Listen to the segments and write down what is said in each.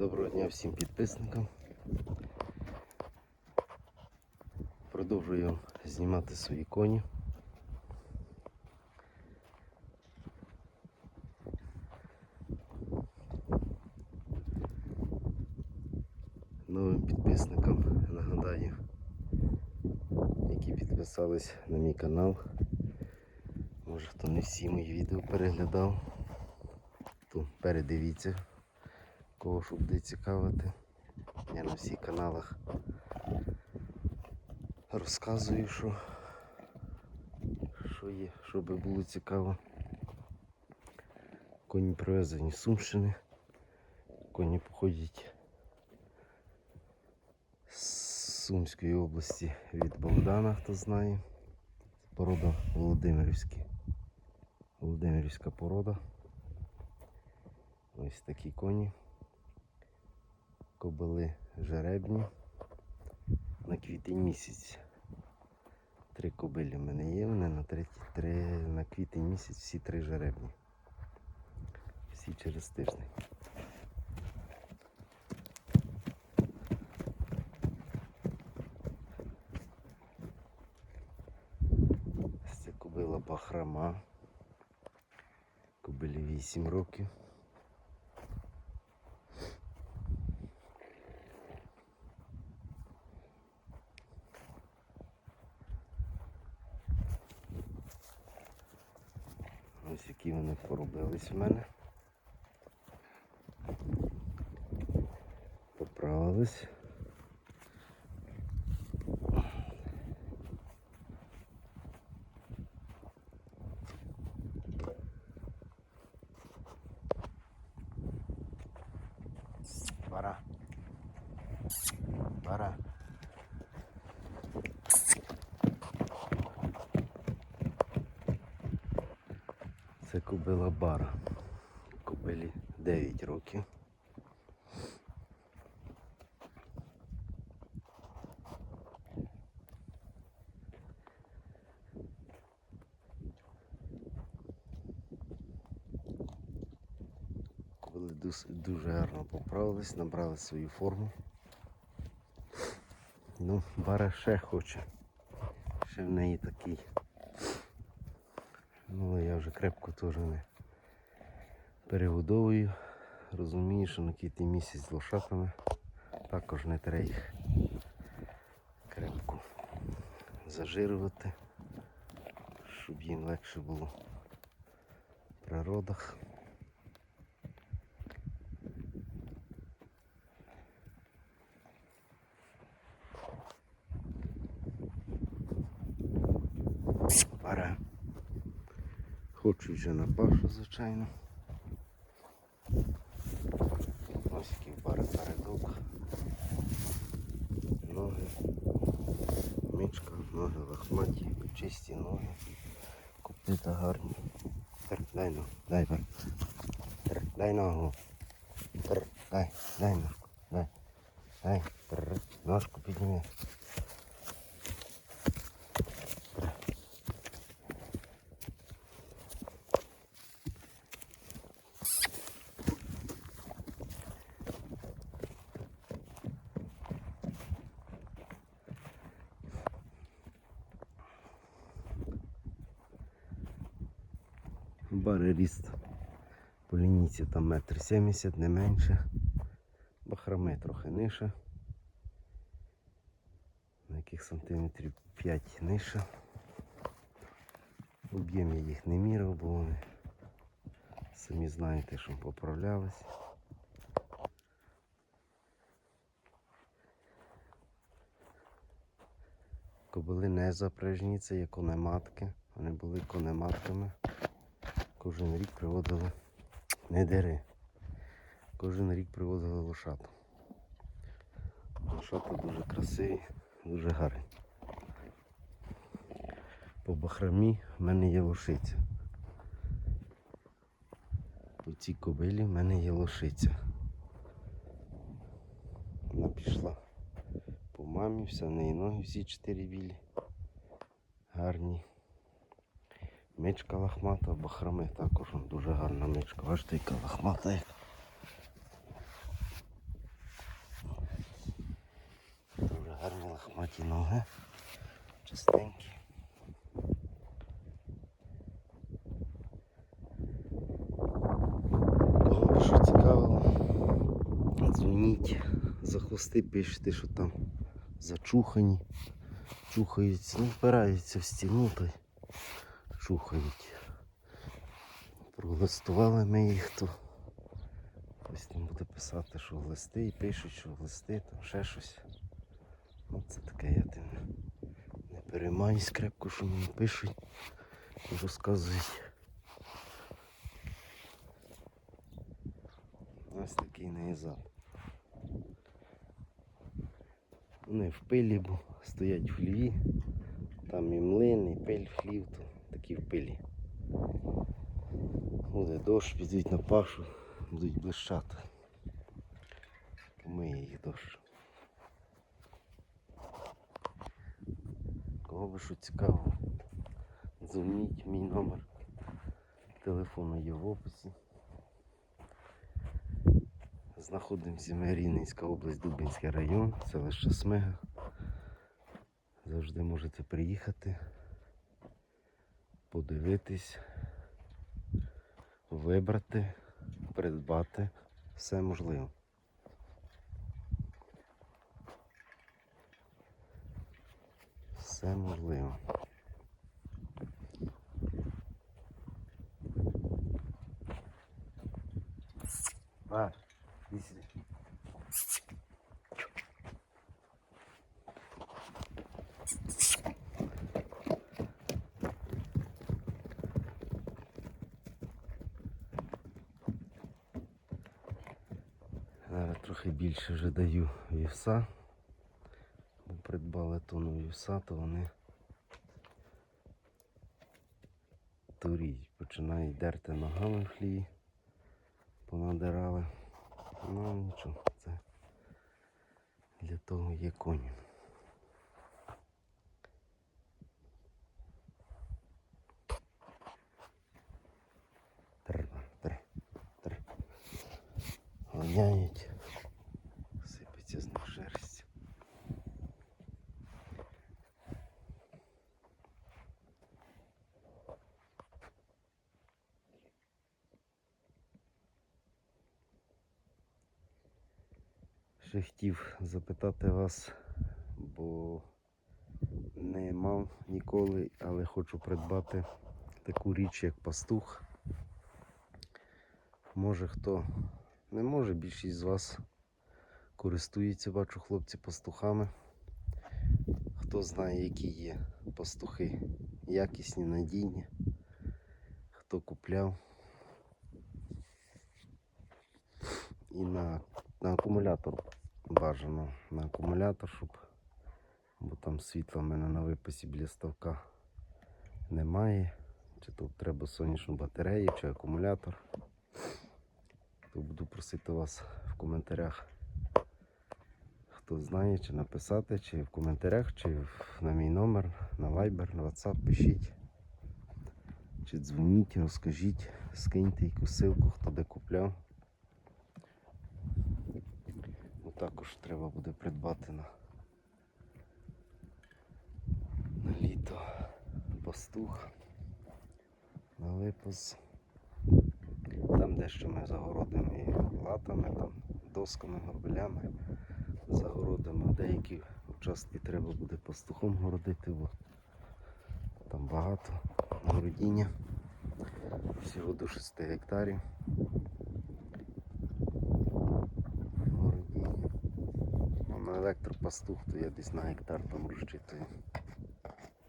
Доброго дня всім підписникам. Продовжую знімати свої коні. Новим підписникам нагадаю, які підписались на мій канал. Може хто не всі мої відео переглядав, то передивіться кого що буде цікавити. Я на всіх каналах розказую, що, що є, що би було цікаво. Коні привезені з Сумщини. Коні походять з Сумської області від Богдана, хто знає. Порода Володимирівська. Володимирівська порода. Ось такі коні кобили жеребні на квітень місяць. Три кобилі в мене є, вони на третій, три, на квітень місяць всі три жеребні. Всі через тиждень. Це кобила бахрама. Кобилі 8 років. Ось які вони поробились в мене. Поправились. Це кобила бара. Кобилі 9 років. Кобили дуже гарно поправились, набрали свою форму. Ну, бара ще хоче. Ще в неї такий вже крепко теж не перегодовую. Розумію, що на квітний місяць з лошатами також не треба їх крепко зажирувати, щоб їм легше було в родах. Хочу вже на пашу, звичайно. Ось який пари передок. Ноги. Мичка, ноги лохматі, чисті ноги. Копита гарні. Тер, дай ну, дай. Тер, дай ногу. Тер, дай, дай ножку. Дай. Дай. Тер, ножку підніми. Бари ріст по лінійці там метр сімдесят, не менше. Бахрами трохи нижче. На яких сантиметрів 5 нижче. Об'єм я їх не міряв, бо вони самі знаєте, що поправлялись. Кобили не запряжні, це є конематки. Вони були конематками. Кожен рік приводили не дери. Кожен рік привозили лошата. Лошата дуже красиві, дуже гарні. По бахрамі в мене є лошиця. По цій кобилі в мене є лошиця. Вона пішла по мамі, все в неї ноги всі чотири білі. Гарні. Мичка лохмата, бахрами також ну, дуже гарна мичка, бачите, яка лохмата. Дуже гарні лохматі ноги, чистенькі. Кого цікавило, дзвоніть, за хвости пишете, що там зачухані, чухаються, ну, впираються в стіну. Та й чухають. Пролистували ми їх, то хтось там буде писати, що глисти і пишуть, що глисти, там ще щось. Ну це таке я тим не, переймаюсь крепко, що мені пишуть розказують. Ось такий наїзад. Вони в пилі, бо стоять в хліві. Там і млин, і пиль в хлів, то такі в пилі. Буде дощ, підуть на пашу, будуть блищати. Помиє їх дощ. Кого би що цікаво, дзвоніть мій номер телефону є в описі. Знаходимося ми Рівненська область, Дубинський район, селище Смига. Завжди можете приїхати, подивитись, вибрати, придбати. Все можливо. Все можливо. Трохи більше вже даю вівса. Бо Придбали тону вівса, то вони туріють, починають дерти ногами в хлії, понадирали. Ну нічого, це для того є коні. Тр, тр, тр. Гоняють. Сипеться з них шерсть. Ще хотів запитати вас, бо не мав ніколи, але хочу придбати таку річ, як пастух. Може хто не може, більшість з вас користується, бачу хлопці пастухами. Хто знає, які є пастухи, якісні, надійні, хто купляв. І на, на акумулятор бажано на акумулятор, щоб бо там світла в мене на виписі біля ставка немає. Чи тут треба сонячну батарею, чи акумулятор. То буду просити вас в коментарях, хто знає, чи написати, чи в коментарях, чи на мій номер, на Viber, на WhatsApp пишіть. Чи дзвоніть, розкажіть, скиньте якусь ссылку, хто де купляв. Ну, також треба буде придбати на, на літо пастух, на випас. Там дещо ми загородимо і латами, там, досками, горбелями загородимо. Деякі участки треба буде пастухом городити, бо там багато городіння. Всього до 6 гектарів. Городіння. На електропастух, то я десь на гектар там розчитую.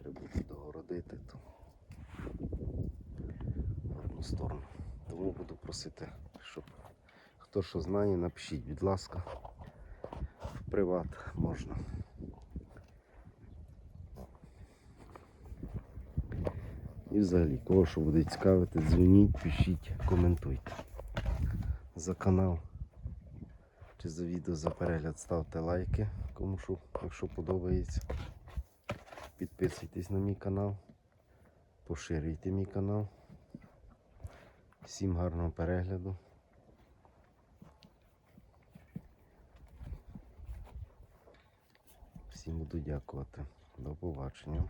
Треба буде догородити то в одну сторону. Тому буду просити, щоб хто що знає, напишіть, будь ласка. В приват можна. І взагалі, кого що буде цікавити, дзвоніть, пишіть, коментуйте. За канал чи за відео за перегляд ставте лайки, кому що, якщо подобається. Підписуйтесь на мій канал, поширюйте мій канал. Всім гарного перегляду. Всім буду дякувати. До побачення.